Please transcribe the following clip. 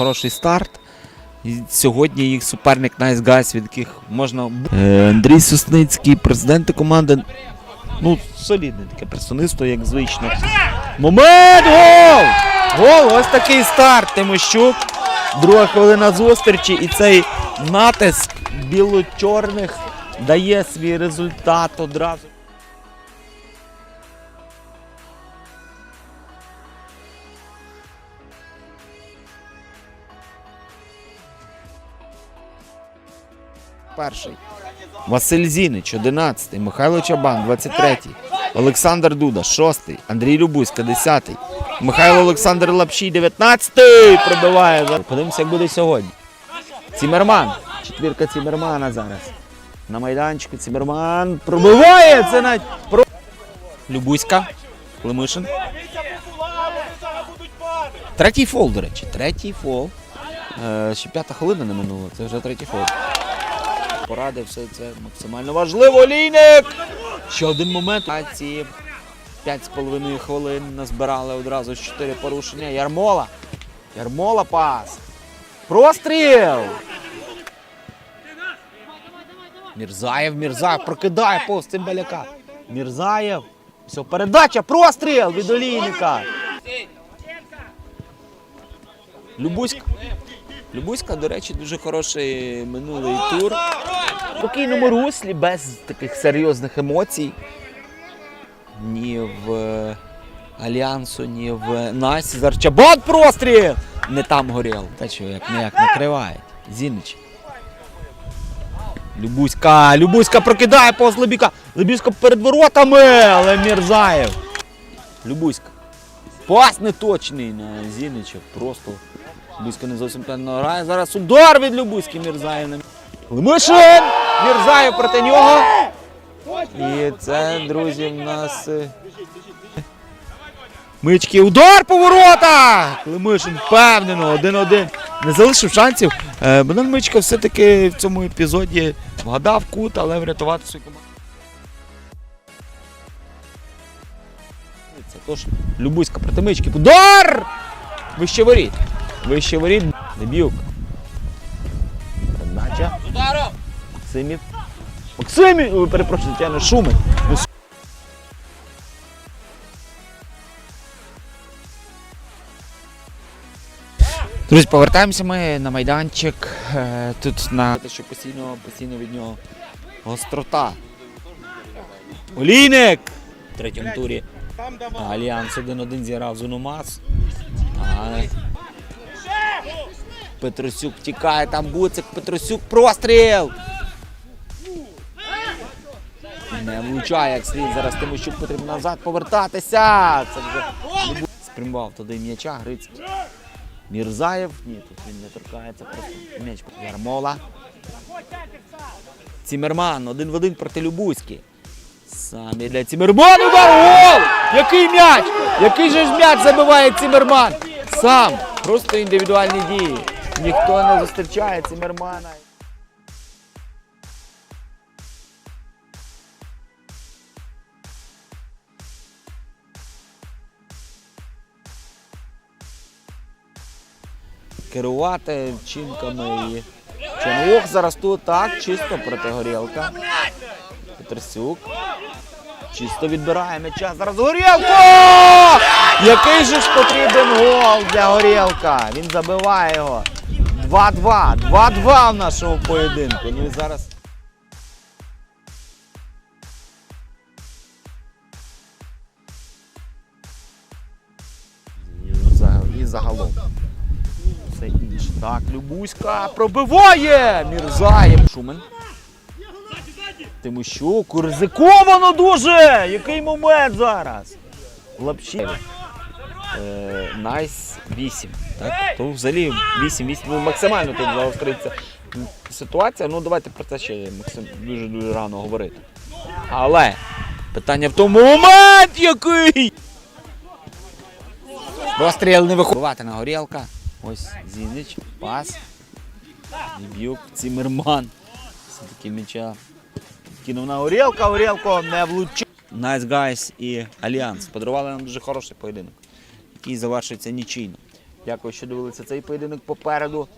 хороший старт. І сьогодні їх суперник Nice Guys, від яких можна. Е, Андрій Сосницький, президент команди. Ну, солідне таке представництво, як звично. Момент! Гол! Гол! Ось такий старт. Тимощук. Друга хвилина зустрічі. І цей натиск біло-чорних дає свій результат одразу. Перший. Василь Зінич, 11-й, Михайло Чабан, 23-й, Олександр Дуда, 6-й, Андрій Любуська, 10-й, Михайло Олександр Лапшій, 19-й, пробиває. Подивимося, як буде сьогодні. Цімерман, четвірка Цімермана зараз. На майданчику Цімерман пробиває, це навіть про... Любуська, Климишин. Третій фол, до речі, третій фол. Е, ще п'ята хвилина не минула, це вже третій фол. Поради, все це максимально важливо. Лійник! Ще один момент. Ці 5,5 хвилин назбирали одразу 4 порушення. Ярмола. Ярмола пас. Простріл! Мірзаєв, Мірзаєв прокидає повз Цимбаляка. Мірзаєв. Все, передача, простріл від Олійника. Любуська. Любуська, до речі, дуже хороший минулий тур. В спокійному руслі, без таких серйозних емоцій. Ні в Альянсу, ні в Насі. Зарчабат простріл! Не там горів. Та що, як не як накривають. Зінич. Любуська, Любуська прокидає повз Лебіка. Лебіська перед воротами, але Мірзаєв. Любуська. Пас неточний на Зінича. Просто Любуська не зовсім певно грає. Зараз удар від Любуськи Мірзаєв. Лемишин! Мірзаєв проти нього. І це, друзі, в нас. е, Мички, удар по воротах! Климишин впевнено, 1-1. Не залишив шансів. Е, Богдан Мичка все-таки в цьому епізоді вгадав кут, але врятувати свою команду. Це тож Любуська проти Мички. Удар! Вище воріт. Вище воріт. Дебюк. Передача. Максимів. Максимів! Ой, перепрошую, Тетяна Шумик. Ну, Друзі, повертаємося ми на майданчик. Е, Тут на те, що постійно, постійно від нього гострота. Олійник! В третьому турі Альянс 1-1 зіграв з Уномас. Петросюк тікає, там Буцик, Петросюк, простріл! Не влучає як слід. Зараз Тимощук потрібно назад повертатися. Це вже спрямував туди м'яча Грицький. Мірзаєв. Ні, тут він не торкається, просто м'яч. Ярмола. Цімерман один в один проти Любузьки. Сам іде Цімерман. Удар! Гол! Який м'яч! Який же ж м'яч забиває Цімерман? Сам. Просто індивідуальні дії. Ніхто не зустрічає Цімермана. керувати вчинками і Чонух зараз тут так, чисто проти горілка. Петросюк. Чисто відбирає м'яча. Зараз горілко! Який же ж потрібен гол для горілка? Він забиває його. 2-2. 2-2 в нашому поєдинку. Ну і зараз. І загалом все інше. Так, Любуська пробиває! Мірзаєв. Шумен. Тимощук, ризиковано дуже! Який момент зараз? Лапші. Е, Найс 8. Так? То взагалі 8-8 ну, максимально тут заостриться ситуація. Ну давайте про це ще дуже дуже рано говорити. Але питання в тому момент який! Розстріл не виходить на горілка. Ось Зінич, пас. Діб'юк, Цімерман. Все-таки м'яча кинув на горілка, горілко не влучив. Nice Guys і Альянс подарували нам дуже хороший поєдинок, який завершується нічийно. Дякую, що дивилися цей поєдинок попереду.